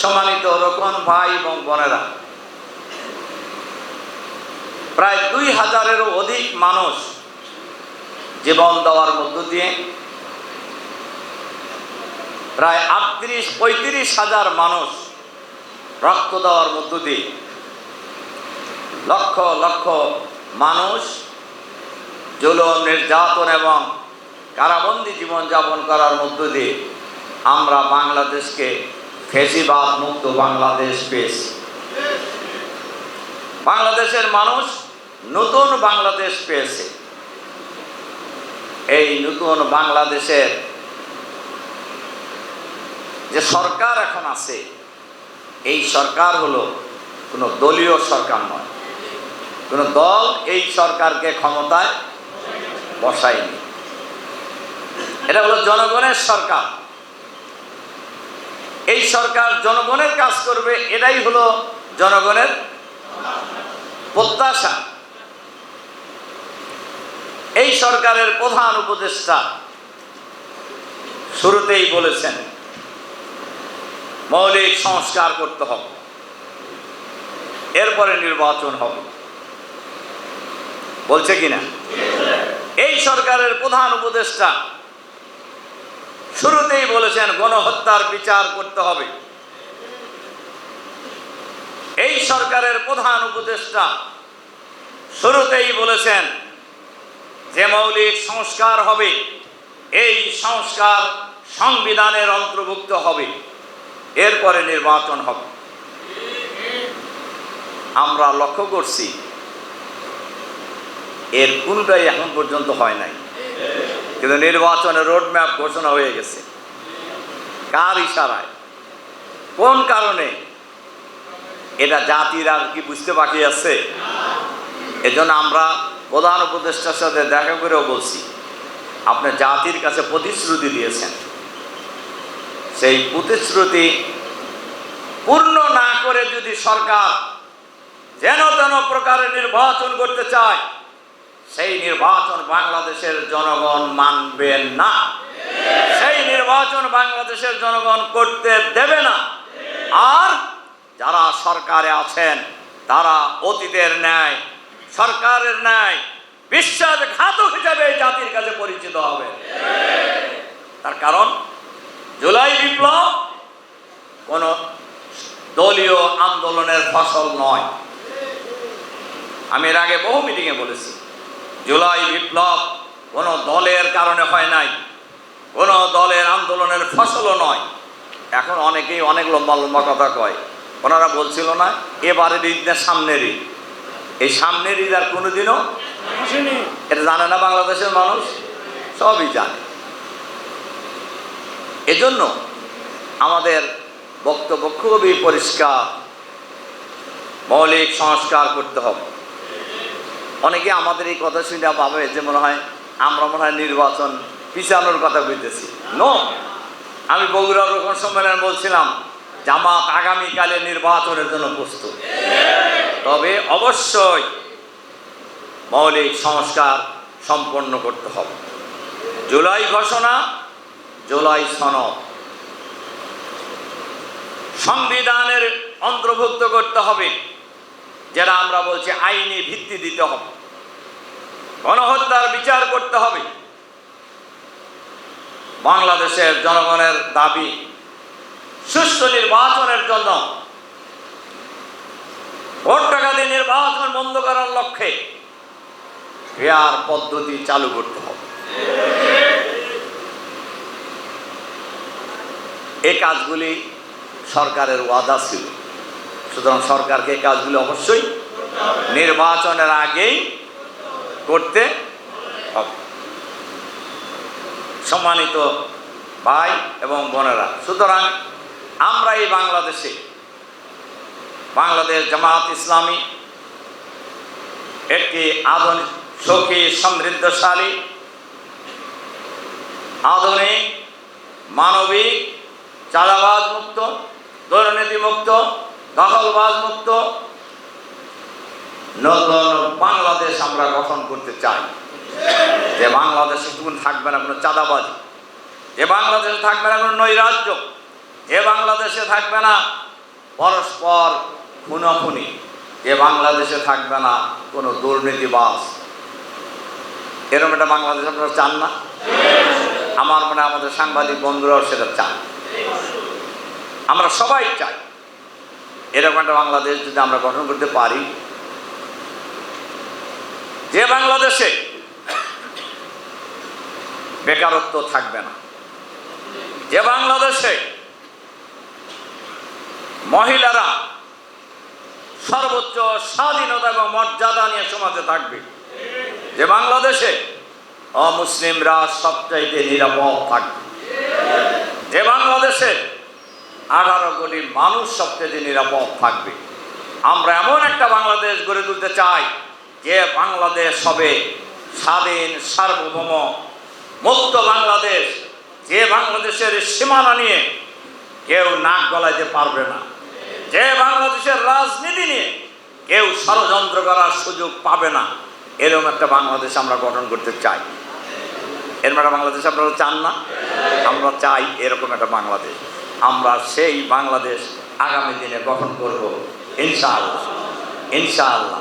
সম্মানিত রকম ভাই এবং বোনেরা, প্রায় দুই হাজারেরও অধিক মানুষ জীবন দেওয়ার মধ্য দিয়ে প্রায় আটত্রিশ, পঁয়ত্রিশ হাজার মানুষ রক্ত দেওয়ার মধ্য দিয়ে লক্ষ লক্ষ মানুষ জুলুম, নির্যাতন এবং কারাবন্দি জীবনযাপন করার মধ্য দিয়ে আমরা বাংলাদেশকে ফেসিবাদ মুক্ত বাংলাদেশ পেয়েছি। বাংলাদেশের মানুষ নতুন বাংলাদেশ পেয়েছে। এই নতুন বাংলাদেশের যে সরকার এখন আছে, এই সরকার হলো কোনো দলীয় সরকার নয়। কোনো দল এই সরকারকে ক্ষমতায় বসায়নি। এটা হলো জনগণের সরকার। এই সরকার জনগণের কাজ করবে, এটাই হলো জনগণের প্রত্যাশা। এই সরকারের প্রধান উপদেষ্টা শুরুতেই বলেছেন, মৌলিক সংস্কার করতে হবে, এরপরে নির্বাচন হবে। বলছে কিনা? এই সরকারের প্রধান উপদেষ্টা শুরুতেই বলেছেন, গণহত্যার বিচার করতে হবে। এই সরকারের প্রধান উপদেষ্টা শুরুতেই বলেছেন যে মৌলিক সংস্কার হবে, এই সংস্কার সংবিধানের অন্তর্ভুক্ত হবে, এরপরে নির্বাচন হবে। আমরা লক্ষ্য করছি, এর কোনটাই এখন পর্যন্ত হয় নাই। কিন্তু নির্বাচনের রোডম্যাপ ঘোষণা হয়ে গেছে। কার ইশারায়? কোন কারণে? এটা জাতির আর কি বুঝতে বাকি আছে? এজন্য আমরা প্রধান উপদেষ্টার সাথে দেখা করেও বলছি, আপনি জাতির কাছে প্রতিশ্রুতি দিয়েছেন। সেই প্রতিশ্রুতি পূর্ণ না করে যদি সরকার যেন তেন প্রকারে নির্বাচন করতে চায় সেই নির্বাচন বাংলাদেশের জনগণ মানবেন না। সেই নির্বাচন বাংলাদেশের জনগণ করতে দেবে না। আর যারা সরকারে আছেন, তারা অতীতের ন্যায়, সরকারের ন্যায় বিশ্বাসঘাতক হিসাবে জাতির কাছে পরিচিত হবে। তার কারণ, জুলাই বিপ্লব কোন দলীয় আন্দোলনের ফসল নয়। আমি এর আগে বহু মিটিংয়ে বলেছি। জুলাই বিপ্লব কোন দলের কারণে হয় নাই। কোন দলের আন্দোলনের ফসলও নয়। এখন অনেকেই অনেক লম্বা লম্বা কথা কয়। ওনারা বলছিল না, এবারের ঈদ না সামনের ঈদ এই সামনের ঈদ আর কোনোদিনও এটা জানে না বাংলাদেশের মানুষ? সবই জানে। এজন্য আমাদের বক্তব্য খুবই পরিষ্কার। মৌলিক সংস্কার করতে হবে। অনেকে আমাদের এই কথা শুনে ভাবে যে মনে হয় আমরা মনে হয় নির্বাচন পিছানোর কথা বলতেছি নো আমি বগুড়া রোকন সম্মেলন বলছিলাম, জামাত আগামীকালে নির্বাচনের জন্য প্রস্তুত। তবে অবশ্যই মৌলিক সংস্কার সম্পন্ন করতে হবে। জুলাই ঘোষণা, জুলাই সনদ। সংবিধানের অন্তর্ভুক্ত করতে হবে। যেটা আমরা বলছি আইনি ভিত্তি দিতে হবে। গণহত্যার বিচার করতে হবে। বাংলাদেশের জনগণের দাবি সুষ্ঠু নির্বাচনের জন্য ভোট টাকা দিয়ে নির্বাচন বন্ধ করার লক্ষ্যে ফেয়ার পদ্ধতি চালু করতে হবে। এ কাজগুলি সরকারের ওয়াদা ছিল। সুতরাং সরকারকে কাজগুলি অবশ্যই নির্বাচনের আগেই করতে হবে। সম্মানিত ভাই এবং বোনেরা, সুতরাং আমরা এই বাংলাদেশে, বাংলাদেশ জামাত ইসলামী একটি আধুনিক, সুখী, সমৃদ্ধশালী, আধুনিক, মানবিক চাঁদাবাজ মুক্ত দুর্নীতি মুক্ত দখলবাজ মুক্ত নতুন বাংলাদেশ আমরা গঠন করতে চাই। যে বাংলাদেশে তখন থাকবে না কোনো চাঁদাবাজি। যে বাংলাদেশে থাকবে না কোনো নৈরাজ্য। যে বাংলাদেশে থাকবে না পরস্পর খুনাখুনি। যে বাংলাদেশে থাকবে না কোনো দুর্নীতিবাস এরকম একটা বাংলাদেশ আপনারা চান না? আমার মনে আমাদের সাংবাদিক বন্ধুরাও সেটা চান। আমরা সবাই চাই। এরকম একটা বাংলাদেশ যদি আমরা গঠন করতে পারি, যে বাংলাদেশে বেকারত্ব থাকবে না, যে বাংলাদেশে মহিলারা সর্বোচ্চ স্বাধীনতা এবং মর্যাদা নিয়ে সমাজে থাকবে, যে বাংলাদেশে অমুসলিমরা সবচাইতে নিরাপদ থাকবে, যে বাংলাদেশে আঠারো কোটি মানুষ সবচেয়ে নিরাপদ থাকবে। আমরা এমন একটা বাংলাদেশ গড়ে তুলতে চাই, যে বাংলাদেশ হবে স্বাধীন, সার্বভৌম, মুক্ত বাংলাদেশ। যে বাংলাদেশের সীমানা নিয়ে কেউ নাক গলাইতে পারবে না। যে বাংলাদেশের রাজনীতি নিয়ে কেউ ষড়যন্ত্র করার সুযোগ পাবে না। এরকম একটা বাংলাদেশ আমরা গঠন করতে চাই। এরকম একটা বাংলাদেশ আপনারা চান না? আমরা চাই এরকম একটা বাংলাদেশ। আমরা সেই বাংলাদেশ আগামী দিনে গঠন করব ইনশাআল্লাহ। ইনশাআল্লাহ।